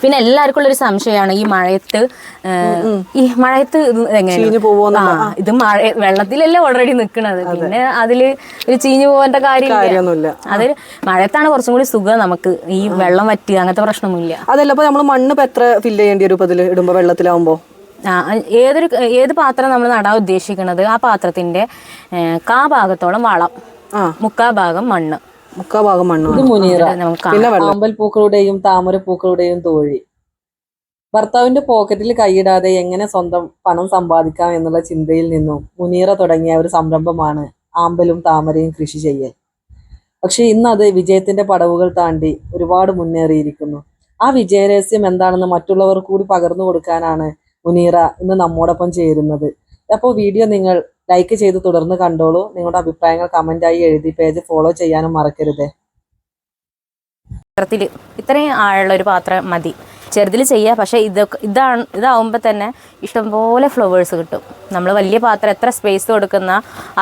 പിന്നെ എല്ലാവർക്കും ഉള്ളൊരു സംശയമാണ് ഈ മഴയത്ത് ഈ മഴയത്ത് ഇത് എങ്ങനെയാണ്? ആ, ഇത് മഴ വെള്ളത്തിലല്ലേ ഓൾറെഡി നിൽക്കുന്നത് പിന്നെ അതിൽ ഒരു ചീഞ്ഞു പോകേണ്ട. കാര്യമില്ല. അത് മഴയത്താണ് കുറച്ചും കൂടി സുഖം നമുക്ക്. ഈ വെള്ളം വറ്റുക അങ്ങനത്തെ പ്രശ്നമില്ല അതല്ല അപ്പൊ നമ്മൾ മണ്ണ് ഇപ്പൊ എത്ര ഫില്ല് ചെയ്യേണ്ടി വരും ഇപ്പൊ ഇതിൽ ഇടുമ്പോ വെള്ളത്തിലാവുമ്പോ? ആ, ഏതൊരു ഏത് പാത്രം നമ്മൾ നടാൻ ഉദ്ദേശിക്കുന്നത് ആ പാത്രത്തിന്റെ കാ ഭാഗത്തോളം വളം. മുക്കാ ഭാഗം മണ്ണ്. മുക്കാ ഭാഗം മണ്ണ് ഇത് മുനീറ. പിന്നെ വെള്ളം. ആമ്പൽ പൂക്കളുടെയും താമര പൂക്കളുടെയും തോഴി. ഭർത്താവിന്റെ പോക്കറ്റിൽ കൈയിടാതെ എങ്ങനെ സ്വന്തം പണം സമ്പാദിക്കാം എന്നുള്ള ചിന്തയിൽ നിന്നും മുനീറ തുടങ്ങിയ ഒരു സംരംഭമാണ് ആമ്പലും താമരയും കൃഷി ചെയ്യൽ. പക്ഷെ ഇന്ന് അത് വിജയത്തിന്റെ പടവുകൾ താണ്ടി ഒരുപാട് മുന്നേറിയിരിക്കുന്നു. ആ വിജയരഹസ്യം എന്താണെന്ന് മറ്റുള്ളവർ കൂടി പകർന്നു കൊടുക്കാനാണ് മുനീറ ഇന്ന് നമ്മോടൊപ്പം ചേരുന്നത്. അപ്പോൾ വീഡിയോ നിങ്ങൾ ലൈക്ക് ചെയ്ത് തുടർന്ന് കണ്ടോളൂ. നിങ്ങളുടെ അഭിപ്രായങ്ങൾ കമന്റായി എഴുതി പേജ് ഫോളോ ചെയ്യാനും മറക്കരുത്. പാത്രത്തിൽ ഇത്രയും ആഴമുള്ള ഒരു പാത്രം മതി. ചെറുതിൽ ചെയ്യുക പക്ഷേ ഇതൊക്കെ ഇതാണ് ഇതാവുമ്പോൾ തന്നെ ഇഷ്ടംപോലെ ഫ്ലവേഴ്സ് കിട്ടും. നമ്മൾ വലിയ പാത്രം എത്ര സ്പേസ് കൊടുക്കുന്ന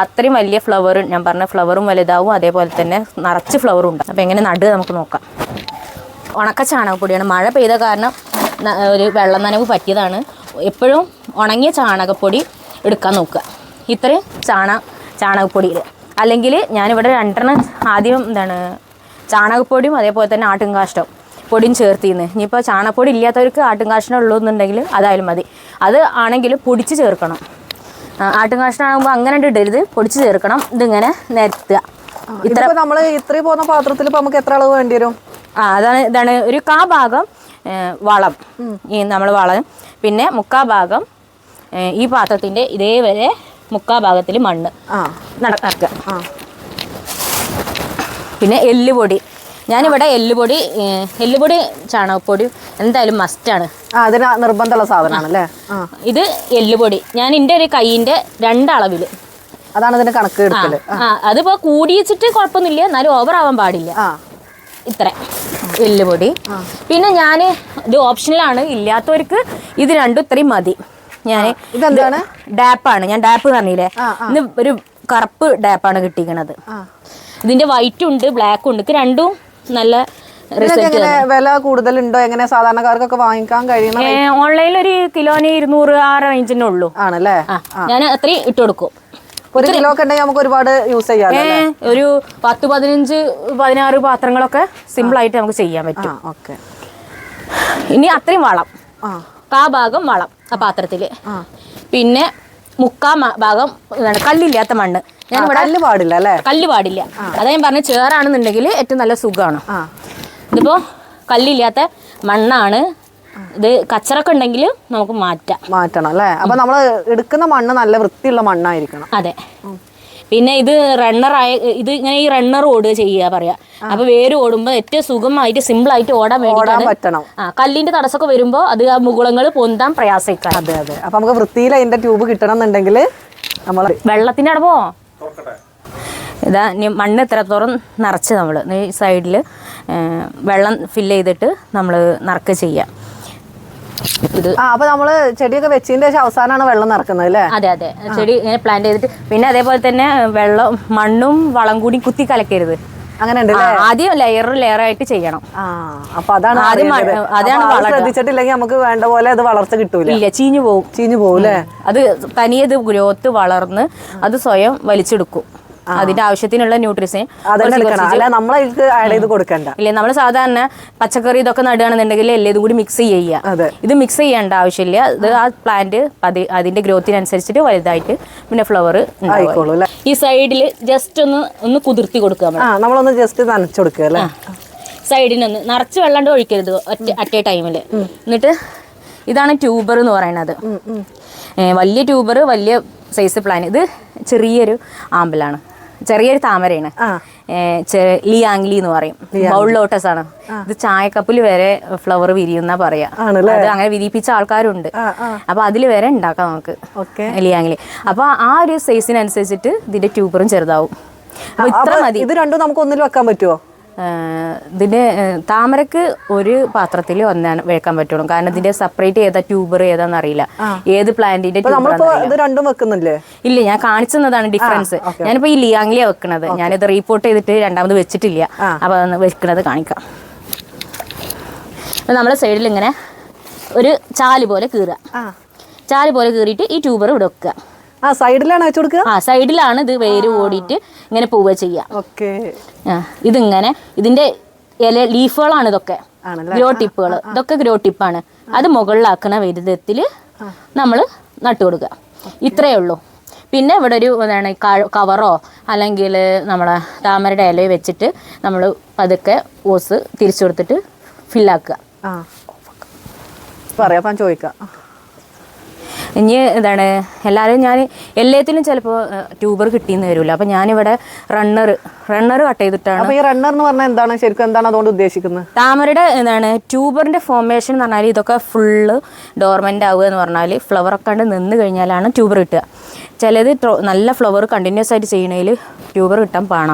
അത്രയും വലിയ ഫ്ലവറും ഞാൻ പറഞ്ഞ ഫ്ലവറും വലുതാവും. അതേപോലെ തന്നെ നിറച്ച് ഫ്ലവറും ഉണ്ട്. അപ്പോൾ എങ്ങനെ നടുക നമുക്ക് നോക്കാം. ഉണക്ക ചാണകപ്പൊടിയാണ് മഴ പെയ്ത കാരണം ഒരു വെള്ളം നനവ് പറ്റിയതാണ്. എപ്പോഴും ഉണങ്ങിയ ചാണകപ്പൊടി എടുക്കാൻ നോക്കുക. ഇത്രയും ചാണ ചാണകപ്പൊടിയിൽ അല്ലെങ്കിൽ ഞാനിവിടെ രണ്ടെണ്ണം ആദ്യം എന്താണ് ചാണകപ്പൊടിയും അതേപോലെ തന്നെ ആട്ടുംകാഷ്ടം പൊടിയും ചേർത്തിന്ന്. ഇനിയിപ്പോൾ ചാണകപ്പൊടി ഇല്ലാത്തവർക്ക് ആട്ടുംകാഷ്ടം ഉള്ളൂ എന്നുണ്ടെങ്കിൽ അതായാലും മതി. അത് ആണെങ്കിൽ പൊടിച്ച് ചേർക്കണം. ആട്ടുംകാഷ്ടമാകുമ്പോൾ അങ്ങനെ ഇടരുത്. പൊടിച്ച് ചേർക്കണം. ഇതിങ്ങനെ നിരത്തുക. ഇത്ര നമ്മൾ ഇത്രയും പോകുന്ന പാത്രത്തിൽ ഇപ്പോൾ നമുക്ക് എത്ര അളവ് വേണ്ടി വരും? ആ അതാണ് ഇതാണ് ഒരു കാ ഭാഗം വളം. ഈ നമ്മൾ വളം. പിന്നെ മുക്കാ ഭാഗം ഈ പാത്രത്തിന്റെ ഇതേവരെ മുക്കാ ഭാഗത്തിൽ മണ്ണ് നടക്കുക പിന്നെ എല്ലുപൊടി. ഞാനിവിടെ എല്ലുപൊടി എല്ലുപൊടി ചാണകപ്പൊടി എന്തായാലും മസ്റ്റാണ് അതിന് നിർബന്ധമുള്ള സാധനമാണ് അല്ലേ ഇത് എല്ലുപൊടി. ഞാൻ എന്റെ ഒരു കൈയിന്റെ രണ്ടളവിൽ അതാണ് ഇതിന്റെ കണക്ക് എടുക്കൽ. അതിപ്പോൾ കൂടിയിച്ചിട്ട് കുഴപ്പമൊന്നുമില്ല. എന്നാലും ഓവർ ആവാൻ പാടില്ല. ആ. ഇത്ര. എല്ലുപൊടി. പിന്നെ ഞാൻ ഇത് ഓപ്ഷനിലാണ് ഇല്ലാത്തവർക്ക് ഇത് രണ്ടും ഇത്രയും മതി. ഞാൻ ഇതെന്താണ്? ഡാപ്പാണ്. ഞാൻ ഡാപ്പ് പറഞ്ഞില്ലേ? ഇന്ന് ഒരു കറുപ്പ് ഡാപ്പാണ് കിട്ടിക്കണത് ഇതിന്റെ വൈറ്റ് ഉണ്ട് ബ്ലാക്ക് ഉണ്ട്. രണ്ടും നല്ല വില കൂടുതലുണ്ടോ? എങ്ങനെ സാധാരണക്കാർക്കൊക്കെ വാങ്ങിക്കാൻ കഴിയുന്ന ഓൺലൈനിൽ ഒരു കിലോന് ഇരുന്നൂറ് ആ റേഞ്ചിനെ ഉള്ളൂ. ആണല്ലേ? ഞാൻ അത്രയും ഇട്ട് കൊടുക്കും. ഒരു കിലോ ഒക്കെ ഉണ്ടെങ്കിൽ നമുക്ക് ഒരുപാട് യൂസ് ചെയ്യാം ഒരു പത്ത് പതിനഞ്ച് പതിനാറ് പാത്രങ്ങളൊക്കെ സിമ്പിൾ ആയിട്ട് നമുക്ക് ചെയ്യാൻ പറ്റും. ഇനി അത്രയും വളം. ആ ഭാഗം വളം. ആ പാത്രത്തിൽ പിന്നെ മുക്കാ ഭാഗം എന്താണ് കല്ലില്ലാത്ത മണ്ണ്. ഞാൻ ഇവിടെ കല്ല് പാടില്ല അല്ലേ? കല്ല് പാടില്ല. അതാ ഞാൻ പറഞ്ഞ ചേറാണെന്നുണ്ടെങ്കിൽ ഏറ്റവും നല്ല സുഖമാണ് ഇതിപ്പോ കല്ലില്ലാത്ത മണ്ണാണ്. ഇത് കച്ചറൊക്കെ ഉണ്ടെങ്കിൽ നമുക്ക് മാറ്റാം. മാറ്റണം അല്ലേ? അപ്പൊ നമ്മൾ എടുക്കുന്ന മണ്ണ് നല്ല വൃത്തിയുള്ള മണ്ണായിരിക്കണം. അതെ. പിന്നെ ഇത് റണ്ണറായ ഇത് ഇങ്ങനെ ഈ റണ്ണർ ഓടുക ചെയ്യുക പറയാ. അപ്പൊ വേര് ഓടുമ്പോൾ ഏറ്റവും സുഖമായിട്ട് സിമ്പിൾ ആയിട്ട് ഓടാൻ വേണ്ടി പറ്റണം. ആ കല്ലിന്റെ തടസ്സൊക്കെ വരുമ്പോൾ അത് ആ മുകുളങ്ങൾ പൊന്താൻ പ്രയാസിക്കാം. അതെ അതെ. അപ്പൊ നമുക്ക് വൃത്തിയിൽ അതിന്റെ ട്യൂബ് കിട്ടണം എന്നുണ്ടെങ്കിൽ നമ്മൾ വെള്ളത്തിന്റെ അടവോ? ഇതാ മണ്ണ് എത്രത്തോളം നിറച്ച് നമ്മൾ ഈ സൈഡിൽ വെള്ളം ഫില്ല് ചെയ്തിട്ട് നമ്മൾ നിറക്ക് ചെയ്യാം. ഇത് ആ അപ്പൊ നമ്മൾ ചെടിയൊക്കെ വെച്ചതിന്റെ ശേഷം അവസാനമാണ് വെള്ളം നിറക്കുന്നത് അല്ലേ? അതെ അതെ. ചെടി ഇങ്ങനെ പ്ലാന്റ് ചെയ്തിട്ട് പിന്നെ അതേപോലെ തന്നെ വെള്ളം മണ്ണും വളം കൂടി കുത്തി കലക്കരുത്. അങ്ങനെ ആദ്യം ലെയർ ലെയർ ആയിട്ട് ചെയ്യണം. അപ്പൊ അതാണ് ആദ്യം അതാണ് ശ്രദ്ധിച്ചിട്ടില്ലെങ്കിൽ നമുക്ക് വേണ്ട പോലെ അത് വളർച്ച കിട്ടൂല. ഇല്ല ചീഞ്ഞു പോകും ചീഞ്ഞു പോകും അത് തനിയത് ഗ്രോത്ത് വളർന്ന് അത് സ്വയം വലിച്ചെടുക്കും. അതിന്റെ ആവശ്യത്തിനുള്ള അല്ല നമ്മളതിലേക്ക് ആഡ് ചെയ്ത് കൊടുക്കണ്ട. ഇല്ലേ നമ്മൾ സാധാരണ പച്ചക്കറി ഇതൊക്കെ നടുകയാണെന്നുണ്ടെങ്കിൽ എല്ലാം ഇതും കൂടി മിക്സ് ചെയ്യുക. ഇത് മിക്സ് ചെയ്യേണ്ട ആവശ്യമില്ല. ഇത് ആ പ്ലാന്റ് അതിന്റെ ഗ്രോത്തിനനുസരിച്ചിട്ട് വലുതായിട്ട് പിന്നെ ഫ്ലവർ ഈ സൈഡിൽ ജസ്റ്റ് ഒന്ന് ഒന്ന് കുതിർത്തി കൊടുക്കുക നമ്മളൊന്ന് ജസ്റ്റ് നനച്ചു കൊടുക്കുക അല്ലേ? സൈഡിനൊന്ന് നിറച്ച് വെള്ളം ഒഴിക്കരുത് ഒറ്റ അറ്റ് എ ടൈമിൽ എന്നിട്ട് ഇതാണ് ട്യൂബർ എന്ന് പറയുന്നത് വലിയ ട്യൂബർ വലിയ സൈസ് പ്ലാൻ ഇത് ചെറിയൊരു ആമ്പലാണ്. ചെറിയൊരു താമരയാണ്. ലിയാങ്ലി എന്ന് പറയും. ബൗൾ ലോട്ടസ് ആണ് ഇത് ചായക്കപ്പിൽ വരെ ഫ്ലവർ വിരിയുന്ന പറയാ? അത് അങ്ങനെ വിരിപ്പിച്ച ആൾക്കാരുണ്ട്. അപ്പൊ അതിൽ വരെ ഉണ്ടാക്കാം നമുക്ക്. ലിയാങ്ലി അപ്പൊ ആ ഒരു സൈസിനനുസരിച്ചിട്ട് ഇതിന്റെ ട്യൂബറും ചെറുതാവും. ഇത്ര മതി. ഇത് രണ്ടും നമുക്ക് ഒന്നിൽ വെക്കാൻ പറ്റുമോ ഇതിന് താമരക്ക് ഒരു പാത്രത്തിൽ ഒന്നാണ് വെക്കാൻ പറ്റുള്ളൂ. കാരണം ഇതിന്റെ സെപ്പറേറ്റ് ഏതാ ട്യൂബർ ഏതാന്ന് അറിയില്ല. ഏത് പ്ലാന്റിന്റെ ഇത് രണ്ടും വെക്കുന്നില്ലേ? ഇല്ല ഞാൻ കാണിച്ചതാണ് ഡിഫറൻസ് ഞാനിപ്പോ ഈ ലിയാങ്ലിയാ വെക്കണത്. ഞാനിത് റീപോർട്ട് ചെയ്തിട്ട് രണ്ടാമത് വെച്ചിട്ടില്ല. അപ്പൊ അതൊന്ന് വെക്കണത് കാണിക്കാം. അപ്പൊ നമ്മളെ സൈഡിൽ ഇങ്ങനെ ഒരു ചാൽ പോലെ കീറുക. ചാൽ പോലെ കീറിയിട്ട് ഈ ട്യൂബർ ഇവിടെ വെക്കുക. ആ സൈഡിലാണ് വെച്ചു കൊടുക്കുക? ആ സൈഡിലാണ് ഇത് വേര് ഓടിയിട്ട് ഇങ്ങനെ പോവുക ചെയ്യുക. ഓക്കെ. ഇതിങ്ങനെ ഇതിന്റെ ഇല ലീഫുകളാണ് ഇതൊക്കെ. ഗ്രോ ടിപ്പുകൾ ഇതൊക്കെ ഗ്രോ ടിപ്പാണ്. അത് മുകളിലാക്കുന്ന വിധത്തിൽ നമ്മൾ നട്ടു കൊടുക്കുക. ഇത്രയേ ഉള്ളൂ. പിന്നെ ഇവിടെ ഒരു എന്താണ് കവറോ അല്ലെങ്കിൽ നമ്മളെ താമരയുടെ ഇലയോ വെച്ചിട്ട് നമ്മൾ പതുക്കെ ഓസ് തിരിച്ചു കൊടുത്തിട്ട് ഫില്ലാക്കുക ആ. പറയാം ചോദിക്കാം. ഇനി എന്താണ് എല്ലാവരും ഞാൻ എല്ലാത്തിലും ചിലപ്പോൾ ട്യൂബർ കിട്ടിയെന്ന് വരില്ല അപ്പം ഞാനിവിടെ റണ്ണർ റണ്ണർ കട്ട് ചെയ്തിട്ടാണ്. അപ്പോൾ ഈ റണ്ണർ എന്ന് പറഞ്ഞാൽ എന്താണ്? ശരിക്കും എന്താണ് അതുകൊണ്ട് ഉദ്ദേശിക്കുന്നത്? താമരയുടെ എന്താണ് ട്യൂബറിന്റെ ഫോർമേഷൻ എന്ന് പറഞ്ഞാൽ ഇതൊക്കെ ഫുള്ള് ഡോർമെന്റ് ആവുക എന്ന് പറഞ്ഞാൽ ഫ്ലവർ ഒക്കെ കണ്ട് നിന്ന് കഴിഞ്ഞാലാണ് ട്യൂബർ കിട്ടുക. ചിലത് നല്ല ഫ്ലവർ കണ്ടിന്യൂസ് ആയിട്ട് ചെയ്യണതിൽ ട്യൂബർ കിട്ടാൻ പാണ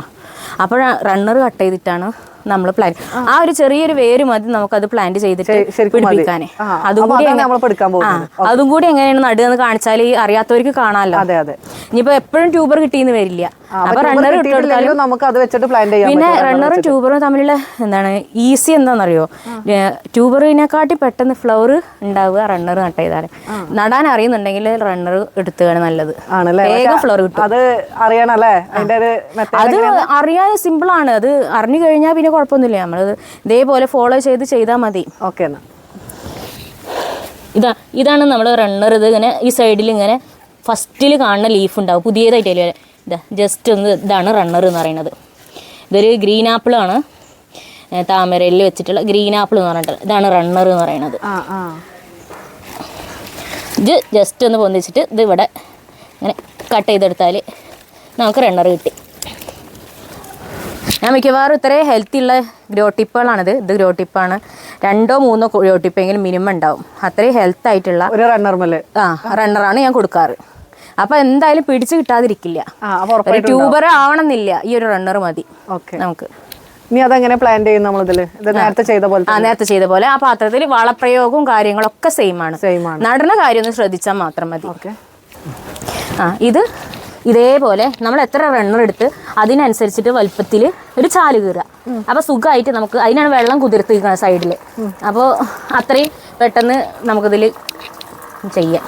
അപ്പോൾ റണ്ണർ കട്ട് ചെയ്തിട്ടാണ് നമ്മൾ പ്ലാൻ ആ. ഒരു ചെറിയൊരു വേര് മതി നമുക്കത് പ്ലാന്റ് ചെയ്തിട്ട് പിടിപ്പിക്കാനേ. അതും അപ്പൊ കൂടി. അതും കൂടി എങ്ങനെയാണ് നടുകയെന്ന് കാണിച്ചാൽ ഈ അറിയാത്തവർക്ക് കാണാമല്ലോ അതെ അതെ. ഇനിയിപ്പോൾ എപ്പോഴും ട്യൂബർ കിട്ടിയെന്ന് വരില്ല. അപ്പോൾ റണ്ണർ നമുക്ക് അത് വെച്ചിട്ട് പ്ലാൻ ചെയ്യാം പിന്നെ റണ്ണറും ട്യൂബറും തമ്മിലുള്ള എന്താണ് ഈസി എന്താണെന്നറിയോ ട്യൂബറിനെക്കാട്ടി പെട്ടെന്ന് ഫ്ലവർ ഉണ്ടാവുക റണ്ണർ നട്ട് ചെയ്താൽ നടാൻ അറിയുന്നുണ്ടെങ്കിൽ റണ്ണർ എടുത്തുകയാണ് നല്ലത്. വേഗം ഫ്ലവർ കിട്ടും. അത് അറിയണല്ലേ? അത് മെത്തേഡ് സിമ്പിൾ ആണ്. അത് അറിഞ്ഞു കഴിഞ്ഞാൽ പിന്നെ കുഴപ്പമൊന്നുമില്ല. നമ്മൾ ഇതേപോലെ ഫോളോ ചെയ്ത് ചെയ്താൽ മതി. ഓക്കെ എന്നാൽ ഇതാ ഇതാണ് നമ്മൾ റണ്ണർ ഇത്. ഇങ്ങനെ ഈ സൈഡിൽ ഇങ്ങനെ ഫസ്റ്റിൽ കാണുന്ന ലീഫ് ഉണ്ടാവും. പുതിയതായിട്ട് അല്ലേ? ഇതാ ജസ്റ്റ് ഒന്ന് ഇതാണ് റണ്ണർ എന്ന് പറയുന്നത്. ഇതൊരു ഗ്രീൻ ആപ്പിളാണ് താമരയിൽ വെച്ചിട്ടുള്ള ഗ്രീൻ ആപ്പിൾ എന്ന് പറഞ്ഞിട്ട് ഇതാണ് റണ്ണർ എന്ന് പറയുന്നത്. ആ ആ. ഇത് ജസ്റ്റ് ഒന്ന് പൊന്തിച്ചിട്ട് ഇത് ഇവിടെ ഇങ്ങനെ കട്ട് ചെയ്തെടുത്താൽ നമുക്ക് റണ്ണർ കിട്ടി. ഞാൻ മിക്കവാറും ഇത്രയും ഹെൽത്തി ഉള്ള ഗ്രോ ടിപ്പുകളാണിത് ഇത് ഗ്രോ ടിപ്പാണ് രണ്ടോ മൂന്നോ ഗ്രോ ടിപ്പെങ്കിലും മിനിമം ഉണ്ടാവും. അത്രയും ഹെൽത്ത് ആയിട്ടുള്ള ഒരു റണ്ണർ മല്ലെ ആ റണ്ണറാണ് ഞാൻ കൊടുക്കാറ്. അപ്പൊ എന്തായാലും പിടിച്ചു കിട്ടാതിരിക്കില്ല. ട്യൂബർ ആവണമെന്നില്ല. ഈ ഒരു റണ്ണർ മതി ഓക്കെ. നമുക്ക്. ഇനി അതെങ്ങനെ പ്ലാൻ ചെയ്യും നമ്മളിതിൽ? ഇത് നേരത്തെ ചെയ്ത പോലെ ആ നേരത്തെ ചെയ്ത പോലെ. ആ പാത്രത്തിൽ വളപ്രയോഗവും കാര്യങ്ങളൊക്കെ സെയിം ആണ്. സെയിം ആണ്. നടന കാര്യം ഒന്ന് ശ്രദ്ധിച്ചാൽ മാത്രം മതി. ഓക്കെ. ആ ഇത് ഇതേപോലെ നമ്മൾ എത്ര റണ്ണർ എടുത്ത് അതിനനുസരിച്ചിട്ട് വലുപ്പത്തിൽ ഒരു ചാൽ കീറുക. അപ്പോൾ സുഖമായിട്ട് നമുക്ക് അതിനാണ് വെള്ളം കുതിർത്ത് സൈഡിൽ സൈഡിൽ അപ്പോൾ അത്രയും പെട്ടെന്ന് നമുക്കിതിൽ ചെയ്യാം.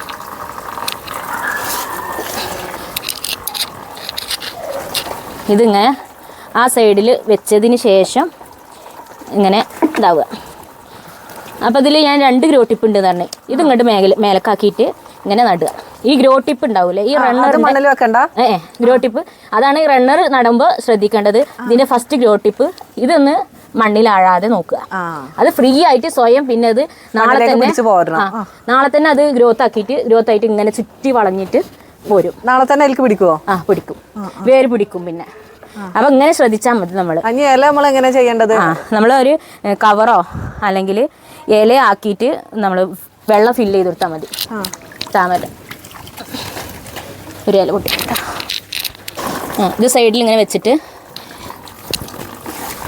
ഇതിങ്ങനെ ആ സൈഡിൽ വെച്ചതിന് ശേഷം ഇങ്ങനെ ഇതാവുക. അപ്പോൾ ഇതിൽ ഞാൻ രണ്ട് ഗ്രോട്ടിപ്പ് ഉണ്ട് ഉണ്ട് പറഞ്ഞു. ഇത് ഇങ്ങോട്ട് മേലെ മേലക്കാക്കിയിട്ട് ഇങ്ങനെ നടുക. ഈ ഗ്രോ ടിപ്പ് ഉണ്ടാവില്ലേ ഈ റണ്ണർ മണ്ണിൽ വെക്കണ്ട? ഏ ഗ്രോ ടിപ്പ് അതാണ് ഈ റണ്ണർ നടുമ്പോൾ ശ്രദ്ധിക്കേണ്ടത്. ഇതിന്റെ ഫസ്റ്റ് ഗ്രോ ടിപ്പ് ഇതൊന്ന് മണ്ണിൽ ആഴാതെ നോക്കുക. അത് ഫ്രീ ആയിട്ട് സ്വയം പിന്നെ അത് നാളെ തന്നെ നാളെ തന്നെ അത് ഗ്രോത്ത് ആക്കിയിട്ട് ഗ്രോത്ത് ആയിട്ട് ഇങ്ങനെ ചുറ്റി വളഞ്ഞിട്ട് പോരും. നാളെ തന്നെ അതിലേക്ക് പിടിക്കുമോ ആ പിടിക്കും. വേര് പിടിക്കും പിന്നെ. അപ്പൊ ഇങ്ങനെ ശ്രദ്ധിച്ചാൽ മതി നമ്മൾ നമ്മൾ എങ്ങനെ ചെയ്യേണ്ടത്? നമ്മൾ ഒരു കവറോ അല്ലെങ്കിൽ ഇല ആക്കിയിട്ട് നമ്മൾ വെള്ളം ഫില്ല് ചെയ്ത് കൊടുത്താൽ മതി. താമര ഒരു ഇല പൊട്ടി ഇത് സൈഡിൽ ഇങ്ങനെ വെച്ചിട്ട്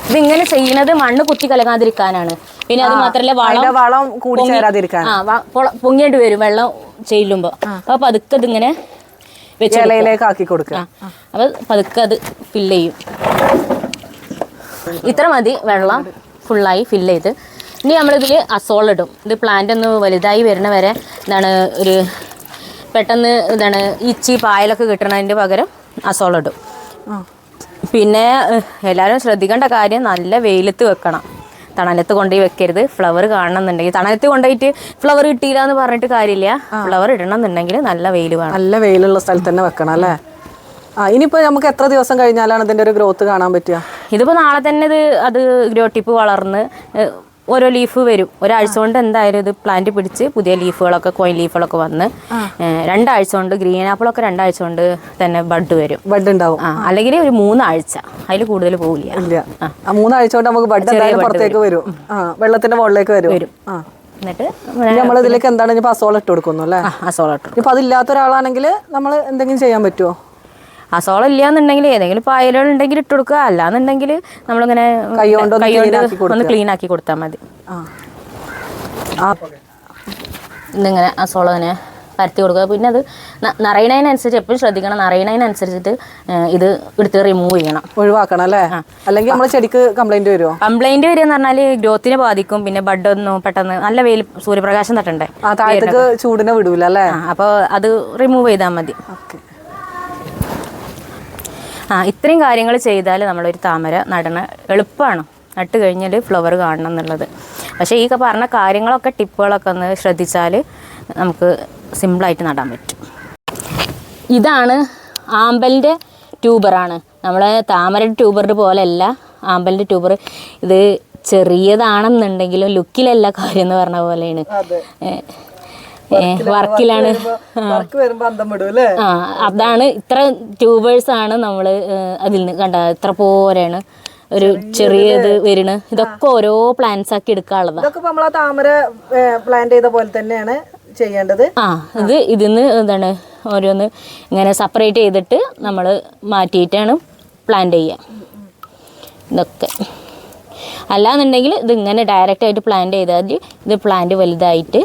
ഇതിങ്ങനെ ചെയ്യുന്നത് മണ്ണ് കുത്തി കലങ്ങാതിരിക്കാനാണ് പിന്നെ അത് മാത്രല്ല വളം വളം കൂടി ചേരാതിരിക്കാൻ ആ പൊങ്ങിയിട്ട് വരും വെള്ളം ചെല്ലുമ്പോൾ അപ്പോൾ പതുക്കെ ഇതിങ്ങനെ വെച്ച്. ഇലയിലേക്ക് ആക്കി കൊടുക്കുക. അപ്പൊ അപ്പോൾ പതുക്കെ അത് ഫില്ല് ചെയ്യും. ഇത്ര മതി വെള്ളം ഫുള്ളായി ഫില്ല് ചെയ്ത്. ഇനി നമ്മളിതിൽ അസോൾ ഇടും. ഇത് പ്ലാന്റ് ഒന്ന് വലുതായി വരുന്ന വരെ എന്താണ് ഒരു പെട്ടെന്ന് ഇതാണ് ഇച്ചി പായലൊക്കെ കിട്ടണതിന്റെ പകരം ആ. പിന്നെ എല്ലാവരും ശ്രദ്ധിക്കേണ്ട കാര്യം നല്ല വെയിലത്ത് വെക്കണം. തണലത്ത് കൊണ്ടുപോയി വെക്കരുത്. ഫ്ലവർ കാണണമെന്നുണ്ടെങ്കിൽ തണലത്ത് കൊണ്ടുപോയിട്ട് ഫ്ലവർ കിട്ടിയില്ല എന്ന് പറഞ്ഞിട്ട് കാര്യമില്ല. ഫ്ലവർ ഇടണം എന്നുണ്ടെങ്കിൽ നല്ല വെയിൽ വേണം. നല്ല വെയിലുള്ള സ്ഥലത്ത് തന്നെ വെക്കണം അല്ലേ? ആ ഇനിയിപ്പോൾ നമുക്ക് എത്ര ദിവസം കഴിഞ്ഞാലാണ് ഇതിന്റെ ഒരു ഗ്രോത്ത് കാണാൻ പറ്റുക? ഇതിപ്പോൾ നാളെ തന്നെ ഇത് അത് ഗ്രോട്ടിപ്പ് വളർന്ന് ഓരോ ലീഫ് വരും. ഒരാഴ്ച കൊണ്ട് എന്തായാലും ഇത് പ്ലാന്റ് പിടിച്ച് പുതിയ ലീഫുകളൊക്കെ കോയിൻ ലീഫുകളൊക്കെ വന്ന് രണ്ടാഴ്ച കൊണ്ട് ഗ്രീൻ ആപ്പിളൊക്കെ രണ്ടാഴ്ച കൊണ്ട് തന്നെ ബഡ് വരും. ബഡ് ഉണ്ടാവും. അല്ലെങ്കിൽ ഒരു മൂന്നാഴ്ച. അതിൽ കൂടുതൽ പോകില്ല മൂന്നാഴ്ച കൊണ്ട് നമുക്ക് ബഡ് പുറത്തേക്ക് വരും. വെള്ളത്തിന്റെ മുകളിലേക്ക് വരും. വരും. എന്നിട്ട് നമ്മൾ ഇതിലേക്ക് എന്താണ്? ഇനിയിപ്പോ അസോള ഇട്ട് കൊടുക്കുന്നു അല്ലേ? അസോളട്ട് ഇപ്പൊ അതില്ലാത്ത ഒരാളാണെങ്കിൽ നമ്മൾ എന്തെങ്കിലും ചെയ്യാൻ പറ്റുമോ അസോളം ഇല്ലാന്നുണ്ടെങ്കിൽ ഏതെങ്കിലും പായലുകൾ ഉണ്ടെങ്കിൽ ഇട്ട് കൊടുക്കുക. അല്ലാന്നുണ്ടെങ്കിൽ നമ്മളിങ്ങനെ കൈകൊണ്ട് ഒന്ന് ക്ലീൻ ആക്കി കൊടുത്താൽ മതി. ആ. ആ. ഇതിങ്ങനെ അസോളം ഇങ്ങനെ പരത്തി കൊടുക്കുക. പിന്നെ അത് നിറയണതിനനുസരിച്ച് എപ്പോഴും ശ്രദ്ധിക്കണം. നിറയണതിനനുസരിച്ചിട്ട് ഇത് എടുത്ത് റിമൂവ് ചെയ്യണം. ഒഴിവാക്കണം അല്ലേ? അല്ലെങ്കിൽ നമ്മൾ ചെടിക്ക് കംപ്ലൈന്റ് വരുമോ കംപ്ലൈന്റ് വരിക എന്ന് പറഞ്ഞാൽ ഗ്രോത്തിനെ ബാധിക്കും. പിന്നെ ബഡ് ഒന്നും പെട്ടെന്ന് നല്ല വെയിൽ സൂര്യപ്രകാശം തട്ടണ്ടേ? ആ താഴത്തേക്ക് ചൂടിനെ വിടൂല അല്ലേ? അപ്പോൾ അത് റിമൂവ് ചെയ്താൽ മതി. ഓക്കെ. ആ ഇത്രയും കാര്യങ്ങൾ ചെയ്താൽ നമ്മളൊരു താമര നടണ എളുപ്പമാണ്. നട്ട് കഴിഞ്ഞാൽ ഫ്ലവർ കാണണം എന്നുള്ളത്. പക്ഷേ ഈ പറഞ്ഞ കാര്യങ്ങളൊക്കെ ടിപ്പുകളൊക്കെ ഒന്ന് ശ്രദ്ധിച്ചാൽ നമുക്ക് സിമ്പിളായിട്ട് നടാൻ പറ്റും. ഇതാണ് ആമ്പലിന്റെ ട്യൂബറാണ്. നമ്മളെ താമരയുടെ ട്യൂബറിന്റെ പോലെയല്ല ആമ്പലിന്റെ ട്യൂബർ. ഇത് ചെറിയതാണെന്നുണ്ടെങ്കിലും ലുക്കിലല്ല കാര്യം എന്ന് പറഞ്ഞ പോലെയാണ്. വർക്കിലാണ് ആ. അതാണ് ഇത്ര ട്യൂബേഴ്സ് ആണ് നമ്മൾ അതിൽ നിന്ന് കണ്ട ഇത്ര പോരെയാണ് ഒരു ചെറിയത് വരുന്ന ഇതൊക്കെ ഓരോ പ്ലാന്റ്സ് ആക്കി എടുക്കാനുള്ളതാണ് ഇതൊക്കെ ഇപ്പൊ നമ്മളാ താമര പ്ലാന്റ് ചെയ്ത പോലെ തന്നെയാണ് ചെയ്യേണ്ടത്. ആ ഇത് ഇതിന്ന് എന്താണ് ഓരോന്ന് ഇങ്ങനെ സെപ്പറേറ്റ് ചെയ്തിട്ട് നമ്മൾ മാറ്റിയിട്ടാണ് പ്ലാന്റ് ചെയ്യുക ഇതൊക്കെ. അല്ലാന്നുണ്ടെങ്കിൽ ഇത് ഇങ്ങനെ ഡയറക്റ്റ് ആയിട്ട് പ്ലാന്റ് ചെയ്താൽ ഇത് പ്ലാന്റ് വലുതായിട്ട്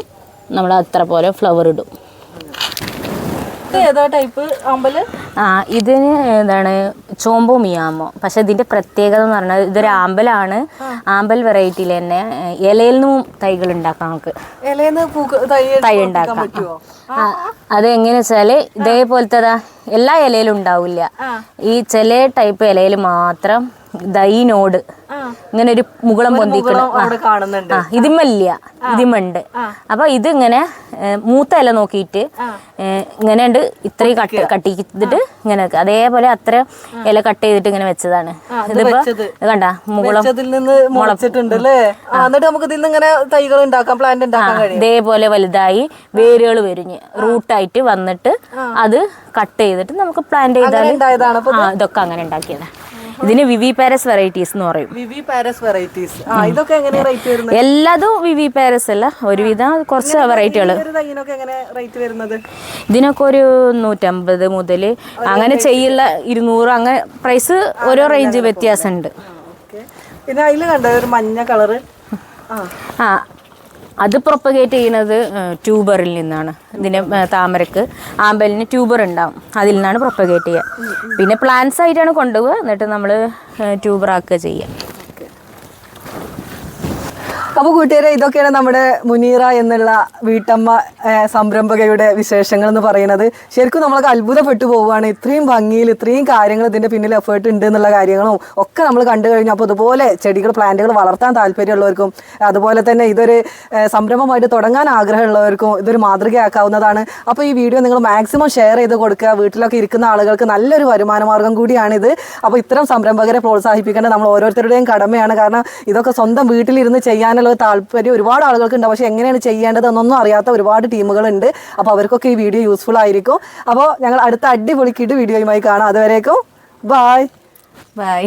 നമ്മൾ അത്ര പോലെ ഫ്ലവർ ഇടും. ഏതാ ടൈപ്പ് അമ്പൽ? ആ ഇതിന് എന്താണ് ചോമ്പോ മിയാമോ പക്ഷെ ഇതിന്റെ പ്രത്യേകത എന്ന് പറഞ്ഞാൽ ഇതൊരു ആമ്പലാണ്. ആമ്പൽ വെറൈറ്റിയിൽ തന്നെ ഇലയിൽ നിന്നും തൈകൾ ഉണ്ടാക്കാം നമുക്ക്. തൈ ഉണ്ടാക്കാം. അത് എങ്ങനെ വെച്ചാൽ ഇതേപോലത്തെ എല്ലാ ഇലയിലും ഉണ്ടാവില്ല. ഈ ചില ടൈപ്പ് ഇലയിൽ മാത്രം ദൈനോട് ഇങ്ങനെ ഒരു മുകളം പൊന്തിക്കണം ആ. ഇതിമല്ല ഇതിമുണ്ട്. അപ്പൊ ഇത് ഇങ്ങനെ ഏ, മൂത്ത ഇല നോക്കിയിട്ട് ഇങ്ങനെ ഉണ്ട് ഇത്രയും കട്ട് കട്ട് ചെയ്തിട്ട് ഇങ്ങനെ അതേപോലെ അത്ര ഇല കട്ട് ചെയ്തിട്ട് ഇങ്ങനെ വെച്ചതാണ്. ഇതിപ്പോ കണ്ട മുകളം ഇതേപോലെ വലുതായി വേരുകൾ വരിഞ്ഞ് റൂട്ടായിട്ട് വന്നിട്ട് അത് കട്ട് ചെയ്തിട്ട് നമുക്ക് പ്ലാന്റ് ചെയ്താൽ ഇതൊക്കെ അങ്ങനെ ഉണ്ടാക്കിയതാ. ഇതിന് വിവി പാരസ് വെറൈറ്റീസ് എന്ന് പറയും. വിവി പാരസ് വെറൈറ്റീസ് ആ ഇതൊക്കെ എങ്ങനെ റേറ്റ് വരുന്നത്? എല്ലാതും വിവി പാരസ് അല്ല. ഒരുവിധം കുറച്ച് വെറൈറ്റികൾ തൈനൊക്കെ എങ്ങനെ റേറ്റ് വരുന്നത്? ഇതിനൊക്കെ ഒരു നൂറ്റമ്പത് മുതൽ അങ്ങനെ ചെയ്യുള്ള ഇരുന്നൂറ് അങ്ങനെ പ്രൈസ് ഓരോ റേഞ്ച് വ്യത്യാസമുണ്ട്. ഓക്കേ. പിന്നെ അതിൽ കണ്ട ഒരു മഞ്ഞ കളറ് ആ. ആ അത് പ്രൊപ്പഗേറ്റ് ചെയ്യുന്നത് ട്യൂബറിൽ നിന്നാണ്. ഇതിന് താമരക്ക്. ആമ്പലിന് ട്യൂബർ ഉണ്ടാവും. അതിൽ നിന്നാണ് പ്രൊപ്പഗേറ്റ് ചെയ്യുക. പിന്നെ പ്ലാന്റ്സ് ആയിട്ടാണ് കൊണ്ടുപോവുക. എന്നിട്ട് നമ്മൾ ട്യൂബറാക്കുക ചെയ്യുക. അപ്പോൾ കൂട്ടുകാരെ ഇതൊക്കെയാണ് നമ്മുടെ മുനീറ എന്നുള്ള വീട്ടമ്മ സംരംഭകയുടെ വിശേഷങ്ങൾ എന്ന് പറയുന്നത്. ശരിക്കും നമ്മളൊക്കെ അത്ഭുതപ്പെട്ടു പോവുകയാണ്. ഇത്രയും ഭംഗിയിൽ ഇത്രയും കാര്യങ്ങൾ ഇതിന്റെ പിന്നിൽ എഫേർട്ട് ഉണ്ട് എന്നുള്ള കാര്യങ്ങളും ഒക്കെ നമ്മൾ കണ്ടു കഴിഞ്ഞു. അപ്പോൾ ഇതുപോലെ ചെടികൾ പ്ലാന്റുകൾ വളർത്താൻ താല്പര്യമുള്ളവർക്കും അതുപോലെ തന്നെ ഇതൊരു സംരംഭമായിട്ട് തുടങ്ങാൻ ആഗ്രഹമുള്ളവർക്കും ഇതൊരു മാതൃകയാക്കാവുന്നതാണ്. അപ്പോൾ ഈ വീഡിയോ നിങ്ങൾ മാക്സിമം ഷെയർ ചെയ്ത് കൊടുക്കുക. വീട്ടിലൊക്കെ ഇരിക്കുന്ന ആളുകൾക്ക് നല്ലൊരു വരുമാന മാർഗം കൂടിയാണിത്. അപ്പോൾ ഇത്തരം സംരംഭകരെ പ്രോത്സാഹിപ്പിക്കേണ്ടത് നമ്മൾ ഓരോരുത്തരുടെയും കടമയാണ്. കാരണം ഇതൊക്കെ സ്വന്തം വീട്ടിലിരുന്ന് ചെയ്യാനുള്ള ഒരു താല്പര്യം ഒരുപാട് ആളുകൾക്ക് ഉണ്ട് പക്ഷേ എങ്ങനെയാണ് ചെയ്യേണ്ടത് എന്നൊന്നും അറിയാത്ത ഒരുപാട് ടീമുകളുണ്ട്. അപ്പോൾ അവർക്കൊക്കെ ഈ വീഡിയോ യൂസ്ഫുൾ ആയിരിക്കും. അപ്പോൾ ഞങ്ങൾ അടുത്ത അടിപൊളിക്കിട്ട് കിട് വീഡിയോയുമായി കാണാം. അതുവരേക്കും ബായ് ബൈ